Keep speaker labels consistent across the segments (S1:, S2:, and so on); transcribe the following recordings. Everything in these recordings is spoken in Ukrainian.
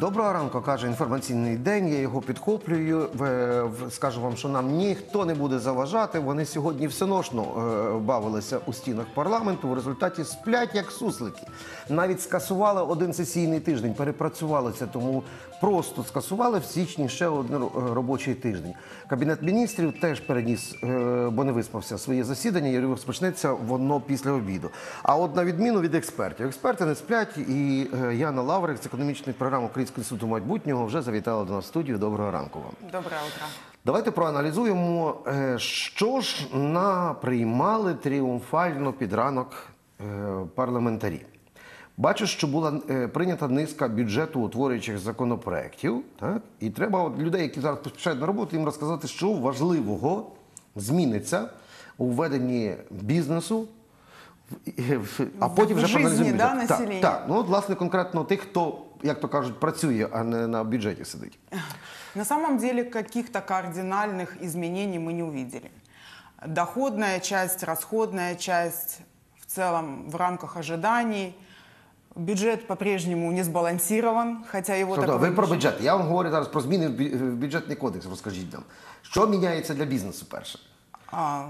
S1: Доброго ранку, каже інформаційний день. Я його підхоплюю. Скажу вам, що нам ніхто не буде заважати. Вони сьогодні всеношно е, бавилися у стінах парламенту. В результаті сплять як суслики. Навіть скасували один сесійний тиждень, перепрацювали це, тому просто скасували в січні ще один робочий тиждень. Кабінет міністрів теж переніс, е, бо не виспався своє засідання. і розпочнеться воно після обіду. А от на відміну від експертів, експерти не сплять, і е, Яна Лаврик з економічної програми Українського інституту майбутнього вже завітала до нас в студію. Доброго ранку вам.
S2: Доброе утро.
S1: Давайте проаналізуємо, е, що ж наприймали тріумфально під ранок е, парламентарі. Бачу, що була е, прийнята низка бюджету утворюючих законопроєктів. Так? І треба от людей, які зараз поспішають на роботу, їм розказати, що важливого зміниться у введенні бізнесу. А потім
S2: В
S1: вже
S2: житті, да,
S1: Так, так. Ну, от, власне, конкретно тих, хто, як то кажуть, працює, а не на бюджеті сидить.
S2: На самом деле каких-то кардинальных изменений мы не увидели. Доходная часть, расходная часть в целом в рамках ожиданий. Бюджет по-прежнему не сбалансирован, хотя его
S1: Тобто,
S2: такое
S1: ви про бюджет. Я вам говорю зараз про зміни в бю- в бюджетний кодекс. Розкажіть нам, що міняється для бізнесу перше?
S2: А,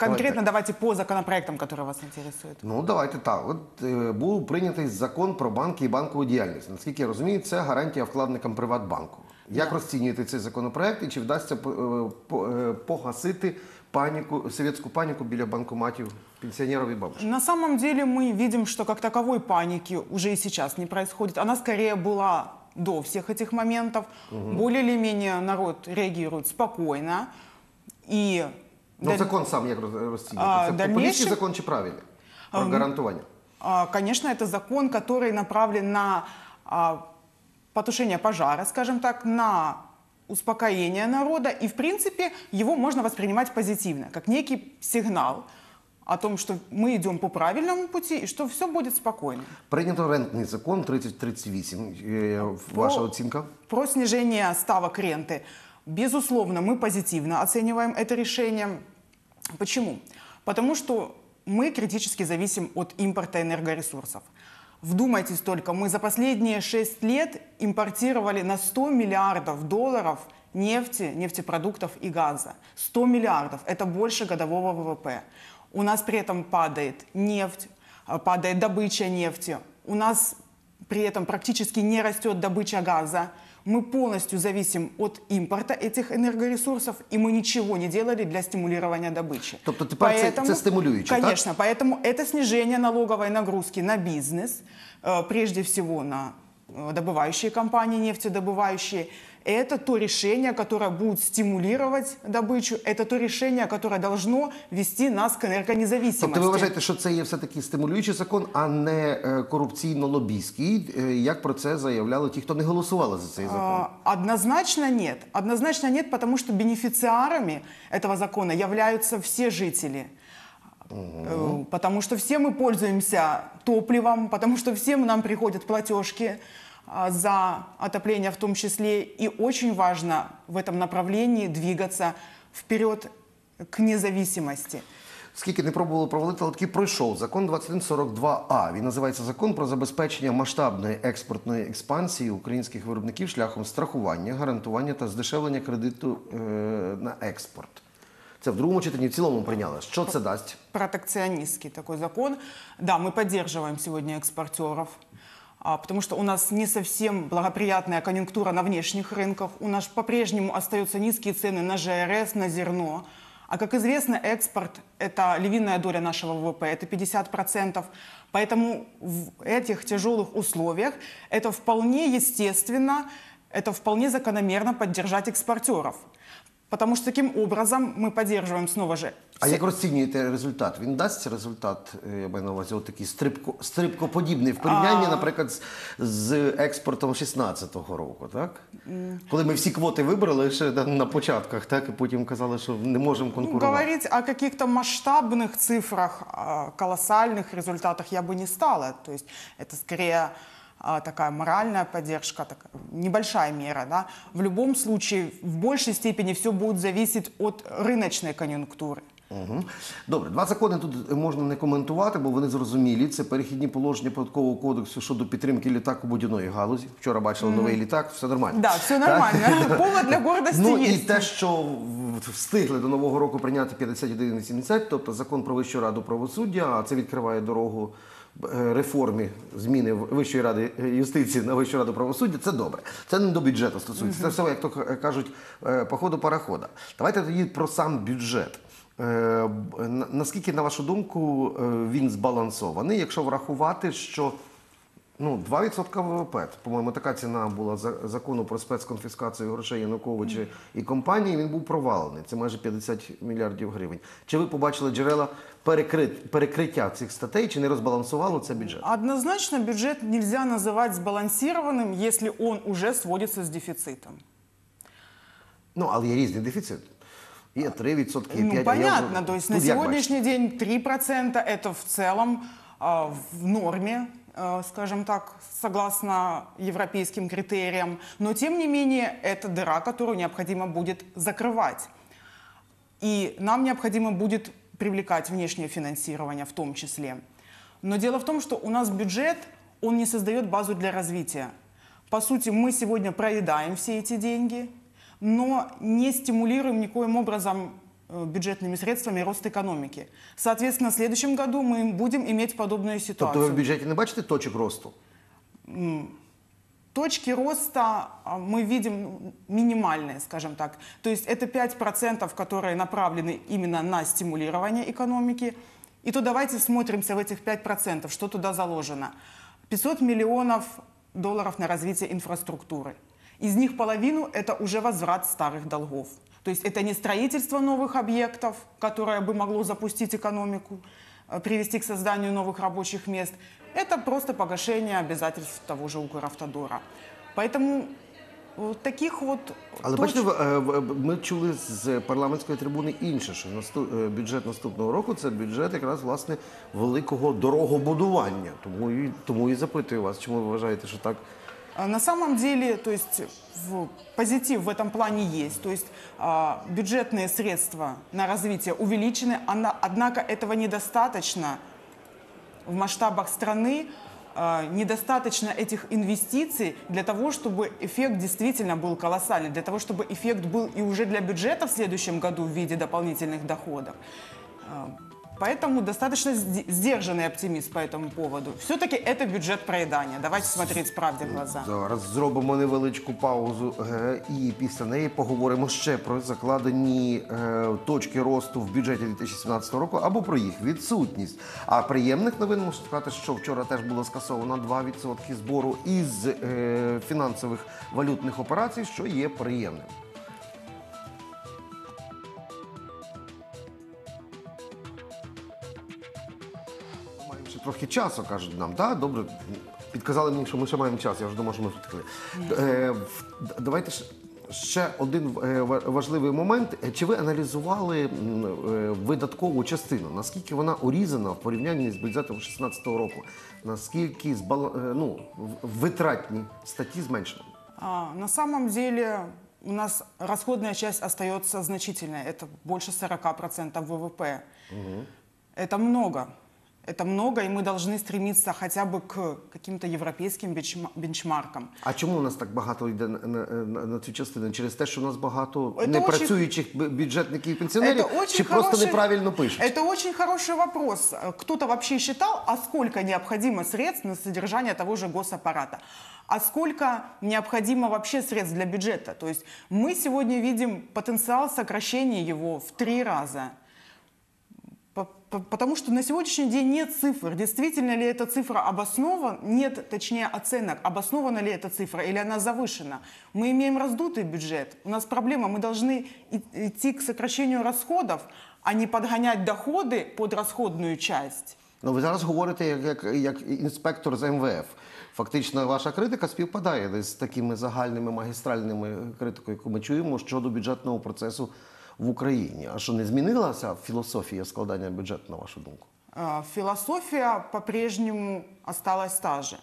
S2: конкретно
S1: так.
S2: давайте по законопроектам, которые вас интересуют.
S1: Ну давайте так. От е, був прийнятий закон про банки і банкову діяльність. Наскільки я розумію, це гарантія вкладникам Приватбанку. Як розцінюєте цей законопроект і чи вдасться по- е, по- е, погасити паніку, совєтську паніку біля банкоматів пенсіонерів і бабушек?
S2: На самом деле мы видим, что как таковой паники уже и сейчас не происходит. Она скорее была до всех этих моментов. Более или менее народ реагирует спокойно. И
S1: Ну,
S2: даль-
S1: закон сам як роз- розцінюєте?
S2: А,
S1: це
S2: дальнейшем-
S1: популістський закон чи правильний? Про гарантування.
S2: а, конечно, это закон, который направлен на а, потушение пожара, скажем так, на успокоение народа. И, в принципе, его можно воспринимать позитивно, как некий сигнал о том, что мы идем по правильному пути и что все будет спокойно.
S1: Прийнято рентний закон 3038. Е, Ваша
S2: Про-
S1: оцінка?
S2: Про снижение ставок ренты. Безусловно, мы позитивно оцениваем это решение. Почему? Потому что мы критически зависим от импорта энергоресурсов. Вдумайтесь только, мы за последние 6 лет импортировали на 100 миллиардов долларов нефти, нефтепродуктов и газа. 100 миллиардов – это больше годового ВВП. У нас при этом падает нефть, а, падает добыча нефти. У нас при этом практически не растет добыча газа. Мы полностью зависим от импорта этих энергоресурсов, и мы ничего не делали для стимулирования добычи.
S1: Тобто тепер це- це стимулююче, так?
S2: Конечно, поэтому это снижение налоговой нагрузки на бизнес, э, прежде всего на э, добывающие компании, нефтедобывающие. Это то решение, которое будет стимулировать добычу, это то решение, которое должно вести нас к энергонезависимости.
S1: Тобто ви вважаєте, що це є все-таки стимулюючий закон, а не е, корупційно-лобійський, е, як про це заявляли ті, хто не голосували за цей закон?
S2: А, Однозначно нет. Однозначно нет, потому что бенефициарами этого закона являются все жители. Э, Потому что все мы пользуемся топливом, потому что всем нам приходят платежки а, за отопление в том числе. И очень важно в этом направлении двигаться вперед к независимости.
S1: Скільки не пробували провалити, але таки пройшов закон 2142А. Він називається закон про забезпечення масштабної експортної експансії українських виробників шляхом страхування, гарантування та здешевлення кредиту е, на експорт. Це в другому читанні в цілому прийняли. Що це дасть?
S2: протекционистский такой закон. Да, мы поддерживаем сегодня экспортеров, а, потому что у нас не совсем благоприятная конъюнктура на внешних рынках. У нас по-прежнему остаются низкие цены на ЖРС, на зерно. А как известно, экспорт – это львиная доля нашего ВВП, это 50%. Поэтому в этих тяжелых условиях это вполне естественно, это вполне закономерно поддержать экспортеров. Потому что таким образом мы поддерживаем снова же
S1: А як розцінюєте результат? Він дасть такий е, я маю на увазі, от такий стрибко, стрибкоподібний в порівнянні, наприклад, з, з експортом 16-го року, так? Коли ми всі квоти вибрали ще на, на початках, так, і потім казали, що не можемо
S2: Ну,
S1: конкурувати.
S2: говорить о каких-то масштабных цифрах, о колоссальных результатах я бы не стала. То есть это скорее а, такая моральная поддержка, такая небольшая мера. Да? В любом случае, в большей степени все будет зависеть от рыночной конъюнктуры.
S1: Угу. Добре, два закони тут можна не коментувати, бо вони зрозумілі. Це перехідні положення податкового кодексу щодо підтримки літакобудівної галузі. Вчора бачили новий літак, все нормально.
S2: Да, все
S1: Так?
S2: нормально. Повод для гордости
S1: Ну і
S2: есть.
S1: те, що в- встигли до нового року прийняти 5170, тобто закон про Вищу раду правосуддя, а це відкриває дорогу е, реформі зміни Вищої ради е, юстиції на Вищу раду правосуддя. Це добре. Це не до бюджету стосується. Це все, як то кажуть, е, по ходу парахода. Давайте тоді про сам бюджет. Е, Наскільки, на вашу думку, е, він збалансований, якщо врахувати, що Ну, 2% ВВП. По-моєму, така ціна була за закону про спецконфіскацію грошей Януковича і компанії. Він був провалений. Це майже 50 мільярдів гривень. Чи ви побачили джерела перекрит, перекриття цих статей, чи не розбалансувало це бюджет?
S2: Однозначно бюджет нельзя называть сбалансированным, если он уже сводится с дефицитом.
S1: Ну, але є різний дефіцит. Є 3%, є 5%.
S2: Ну, понятно, то есть на
S1: Тут як
S2: сегодняшний день 3% это в целом а, в норме, а, Скажем так, согласно европейским критериям. Но тем не менее это дыра, которую необходимо будет закрывать. И нам необходимо будет привлекать внешнее финансирование в том числе. Но дело в том, что у нас бюджет, он не создает базу для развития. По сути, мы сегодня проедаем все эти деньги, но не стимулируем никоим образом э, бюджетными средствами рост экономики. Соответственно, в следующем году мы будем иметь подобную
S1: Тобто
S2: ситуацию.
S1: ви в бюджеті не бачите точок росту?
S2: Точки роста а, мы видим ну, минимальные, скажем так. То есть это 5%, которые направлены именно на стимулирование экономики. И то давайте смотримся в этих 5%, что туда заложено. 500 миллионов долларов на развитие инфраструктуры. Из них половину это уже возврат старых долгов. То есть это не строительство новых объектов, которое бы могло запустить экономику, э, привести к созданию новых рабочих мест. Это просто погашение обязательств того же Укравтодора. Поэтому вот таких вот...
S1: Але
S2: точ-
S1: бачите, ви, е, в- ми чули з парламентської трибуни інше, що насту- е, бюджет наступного року це бюджет якраз власне великого дорогобудування. Тому і тому і запитую вас, чому ви вважаєте, що так
S2: А На самом деле, то есть в, позитив в этом плане есть. То есть а, бюджетные средства на развитие увеличены, она- однако этого недостаточно в масштабах страны. а, недостаточно этих инвестиций для того, чтобы эффект действительно был колоссальный, для того, чтобы эффект был и уже для бюджета в следующем году в виде дополнительных доходов. А, Поэтому достаточно сде- сдержанный оптимист по этому поводу. Все-таки это бюджет проедания. Давайте смотреть правде в глаза.
S1: Зараз зробимо невеличку паузу е, і після неї поговоримо ще про закладені е, точки росту в бюджеті 2017 року або про їх відсутність. А приємних новин можу сказати, що вчора теж було скасовано 2% збору із е, фінансових валютних операцій, що є приємним. Трохи часу, кажуть нам. Так, добре. Підказали мені, що ми ще маємо час. Я вже думав, що ми втекли. Е, давайте ж ще один е, важливий момент. Е, Чи ви аналізували е, видаткову частину? Наскільки вона урізана в порівнянні з бюджетом 2016 року? Наскільки ну, витратні статті зменшені?
S2: На самом деле у нас расходная часть остается значительной. Это больше 40% ВВП. Это много. Это много, и мы должны стремиться хотя бы к каким-то европейским бенчма- бенчмаркам.
S1: А чому у нас так багато йде на, на, на, на цю частину? Через те, що у нас багато
S2: Це
S1: непрацюючих бю- бюджетників і пенсіонерів,
S2: Это очень
S1: чи просто
S2: хороший-
S1: неправильно пишуть?
S2: Это очень хороший вопрос. Э, Кто-то вообще считал, а сколько необходимо средств на содержание того же госаппарата? А сколько необходимо вообще средств для бюджета? То есть мы сегодня видим потенциал сокращения его в три раза. По- по- Потому что на сегодняшний день нет цифр. Действительно ли эта цифра обоснована? Нет, точнее, оценок. Обоснована ли эта цифра или она завышена? Мы имеем раздутый бюджет. У нас проблема. Мы должны и- идти к сокращению расходов, а не подгонять доходы под расходную часть.
S1: Ну, ви зараз говорите як, як, як інспектор з МВФ. Фактично, ваша критика співпадає десь з такими загальними магістральними критикою, яку ми чуємо щодо бюджетного процесу в Україні. А що не змінилася філософія складання бюджету, на вашу думку?
S2: Э, Философия по-прежнему осталась та же.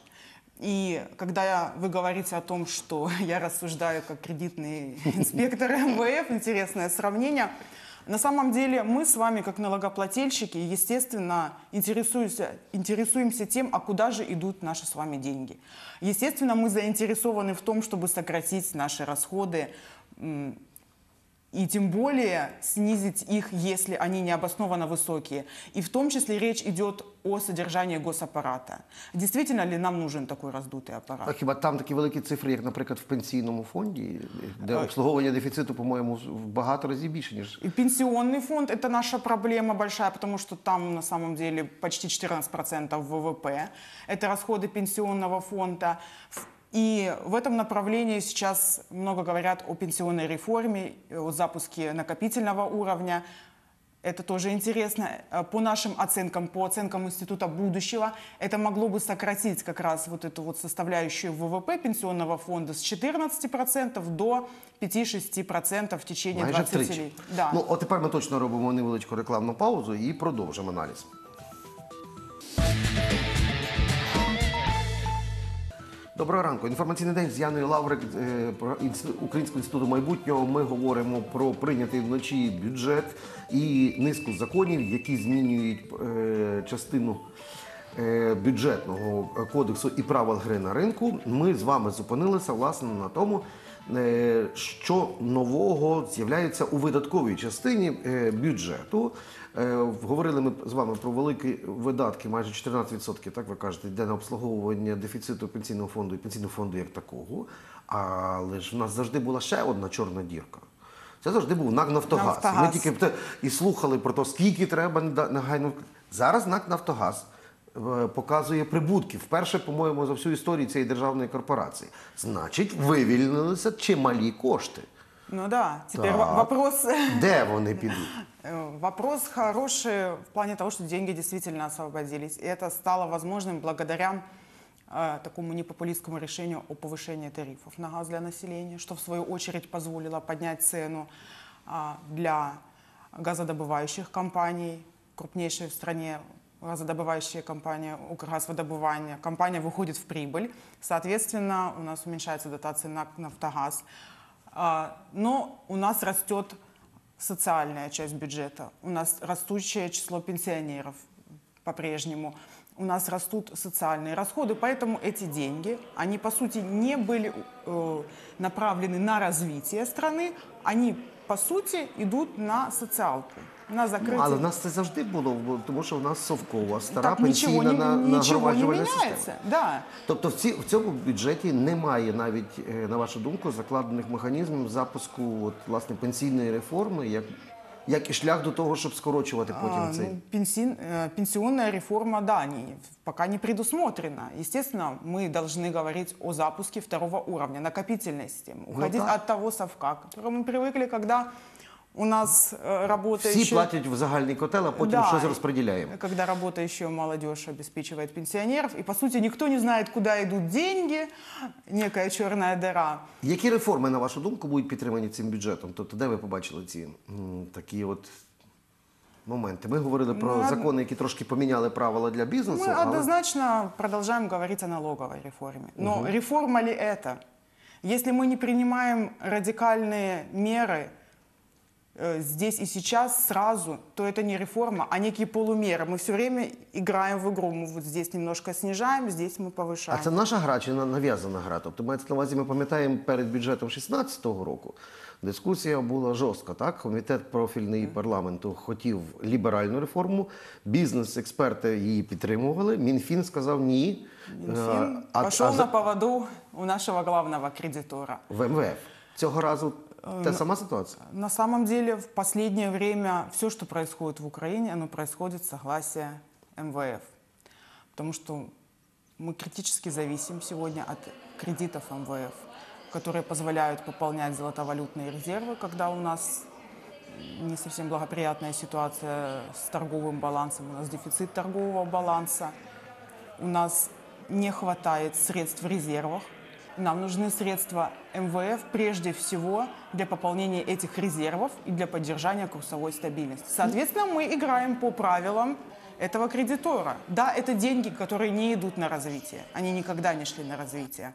S2: И когда я- вы говорите о том, что я рассуждаю как кредитный инспектор МВФ, интересное сравнение, На самом деле мы с вами, как налогоплательщики, естественно, интересуемся, интересуемся тем, а куда же идут наши с вами деньги. Естественно, мы заинтересованы в том, чтобы сократить наши расходы, м, и тем более снизить их, если они необоснованно высокие. И в том числе речь идет о содержании госаппарата. Действительно ли нам нужен такой раздутый аппарат?
S1: А хіба там такі великі цифри, як, наприклад, в пенсійному фонді, де обслуговування дефіциту, по-моєму, в багато разів більше, ніж
S2: И пенсионный фонд – это наша проблема большая, потому что там на самом деле почти 14% ВВП. Это расходы пенсионного фонда. В- И в этом направлении сейчас много говорят о пенсионной реформе, о запуске накопительного уровня. Это тоже интересно. Э, По нашим оценкам, по оценкам Института будущего, это могло бы сократить как раз вот эту вот составляющую ВВП пенсионного фонда с 14% до 5-6% в течение
S1: майже
S2: 20
S1: втричі.
S2: лет. Да.
S1: Ну, от тепер ми точно робимо невеличку рекламну паузу і продовжимо аналіз. Доброго ранку. Інформаційний день з Яною Лаврик е, Українського інституту майбутнього. Ми говоримо про прийнятий вночі бюджет і низку законів, які змінюють е, частину е, бюджетного кодексу і правил гри на ринку. Ми з вами зупинилися власне на тому, що нового з'являється у видатковій частині е, бюджету. Е, Говорили ми з вами про великі видатки, майже 14%, так ви кажете, йде на обслуговування дефіциту пенсійного фонду і пенсійного фонду як такого. Але ж в нас завжди була ще одна чорна дірка. Це завжди був НАК Нафтогаз.
S2: Нафтогаз.
S1: Ми тільки і слухали про те, скільки треба негайно. Зараз НАК Нафтогаз е, показує прибутки. Вперше, по-моєму, за всю історію цієї державної корпорації. Значить, вивільнилися чималі кошти.
S2: Ну да, теперь
S1: Так.
S2: во- вопрос,
S1: Де вони підуть?
S2: э, вопрос хороший в плане того, что деньги действительно освободились. И это стало возможным благодаря э, такому непопулистскому решению о повышении тарифов на газ для населения, что в свою очередь позволило поднять цену а, для газодобывающих компаний, крупнейшая в стране газодобывающая компания «Укргазводобывание». Компания выходит в прибыль, соответственно, у нас уменьшается дотация на «Нафтогаз». А, Но у нас растет социальная часть бюджета, у нас растущее число пенсионеров по-прежнему, у нас растут социальные расходы, поэтому эти деньги, они по сути не были э, направлены на развитие страны, они по сути идут на социалку, на закрытие.
S1: Ну, але в нас це завжди було, бо- тому що в нас совкова, стара
S2: так ничего
S1: пенсійна
S2: не,
S1: на,
S2: ничего не
S1: нагромаджувальна
S2: меняется.
S1: система.
S2: Да.
S1: Тобто в, ці, в цьому бюджеті немає навіть, е, на вашу думку, закладених механізмів запуску от, власне, пенсійної реформи, як, як і шлях до того, щоб скорочувати потім
S2: А,
S1: цей.
S2: ну, пенсин- э, пенсионная реформа, да, не, пока не предусмотрена. Естественно, мы должны говорить о запуске второго уровня, накопительной системы.
S1: Ну
S2: Уходить
S1: да.
S2: от того совка, к которому мы привыкли, когда у нас э, работающие...
S1: Всі платять в загальний котел, а потім
S2: Да,
S1: щось розподіляємо.
S2: Когда работающая молодежь обеспечивает пенсионеров, и по сути никто не знает, куда идут деньги, некая черная дыра.
S1: Які реформи, на вашу думку, будуть підтримані цим бюджетом? Тобто, де ви побачили ці м, такі от моменти? Ми говорили про
S2: Ну, од-
S1: закони, які трошки поміняли правила для бізнесу.
S2: Мы
S1: але-
S2: однозначно продолжаем говорить о налоговой реформе. Но реформа ли это? Если мы не принимаем радикальные меры э, здесь и сейчас сразу, то это не реформа, а некие полумеры. Мы все время играем в игру. Мы вот здесь немножко снижаем, здесь мы
S1: А
S2: повышаем.
S1: це наша гра чи на- нав'язана гра? Тобто, мається на увазі, ми пам'ятаємо перед бюджетом 2016 року. Дискусія була жорстка. Так, комітет профільний парламенту хотів ліберальну реформу. Бізнес-експерти її підтримували. Мінфін сказав ні.
S2: Минфин
S1: Е, а,
S2: пошел
S1: а
S2: на
S1: за-
S2: поводу у нашего главного кредитора.
S1: в МВФ цього разу
S2: Е,
S1: та сама ситуація.
S2: На самом деле, в последнее время все, что происходит в Украине, оно происходит с согласия МВФ. Потому что мы критически зависим сегодня от кредитов МВФ, которые позволяют пополнять золотовалютные резервы, когда у нас не совсем благоприятная ситуация с торговым балансом, у нас дефицит торгового баланса, у нас не хватает средств в резервах. Нам нужны средства МВФ прежде всего для пополнения этих резервов и для поддержания курсовой стабильности. Соответственно, мы играем по правилам этого кредитора. Да, это деньги, которые не идут на развитие. Они никогда не шли на развитие.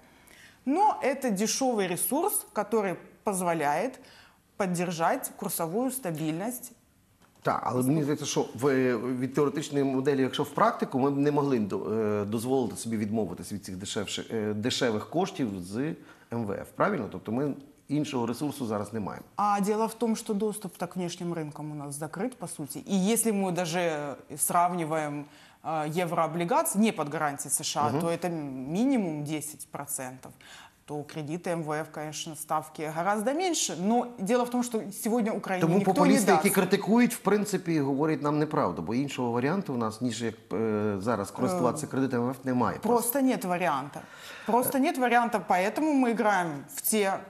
S2: Но это дешевый ресурс, который позволяет поддержать курсовую стабильность
S1: Так, але мені здається, що в, від теоретичної моделі, якщо в практику, ми б не могли до- е, дозволити собі відмовитися від цих дешевших, е, дешевих коштів з МВФ. Правильно? Тобто ми іншого ресурсу зараз не маємо.
S2: А дело в том, что доступ так, к внешним рынкам у нас закрыт, по сути. И если мы даже сравниваем э, еврооблигации не под гарантией США, то это минимум 10%, то кредиты МВФ, конечно, ставки гораздо меньше. Но дело в том, что сегодня Украине
S1: Тому
S2: никто не
S1: популісти,
S2: даст.
S1: які критикують, в принципі, говорять нам неправду, бо іншого варіанту у нас, ніж як е, зараз користуватися кредитами МВФ, немає.
S2: Просто нет варианта. Просто нет варианта, поэтому мы играем в те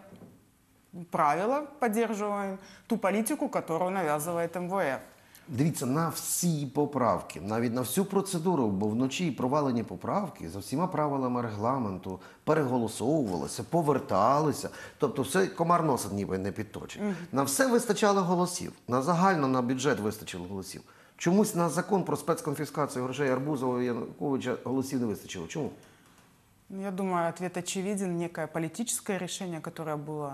S2: правила, поддерживаем ту политику, которую навязывает МВФ.
S1: Дивіться, на всі поправки, навіть на всю процедуру, бо вночі провалені поправки за всіма правилами регламенту переголосовувалися, поверталися. Тобто все комар носа ніби не підточить. На все вистачало голосів. На загально на бюджет вистачило голосів. Чомусь на закон про спецконфіскацію грошей Арбузова і Януковича голосів не вистачило. Чому?
S2: Ну, Я думаю, ответ очевиден. Некое политическое решение, которое было,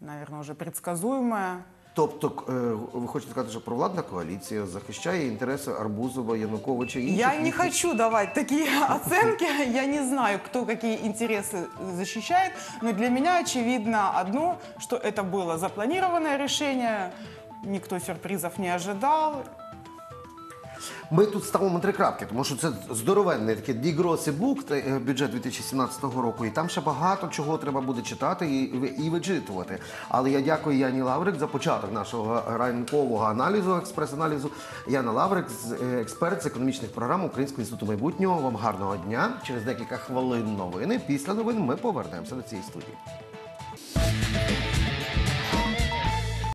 S2: наверное, уже предсказуемое.
S1: Тобто, е, ви хочете сказати, що провладна коаліція захищає інтереси Арбузова, Януковича і інших?
S2: Я не
S1: їх-
S2: хочу давать такие оценки. Я не знаю, кто какие интересы защищает. Но для меня очевидно одно, что это было запланированное решение. Никто сюрпризов не ожидал.
S1: Ми тут ставимо три крапки, тому що це здоровенний такий дігроси бук, е, бюджет 2017 року, і там ще багато чого треба буде читати і, і вичитувати. Але я дякую Яні Лаврик за початок нашого ранкового аналізу, експрес-аналізу. Яна Лаврик, е, експерт з економічних програм Українського інституту майбутнього. Вам гарного дня. Через декілька хвилин новини. Після новин ми повернемося до цієї студії.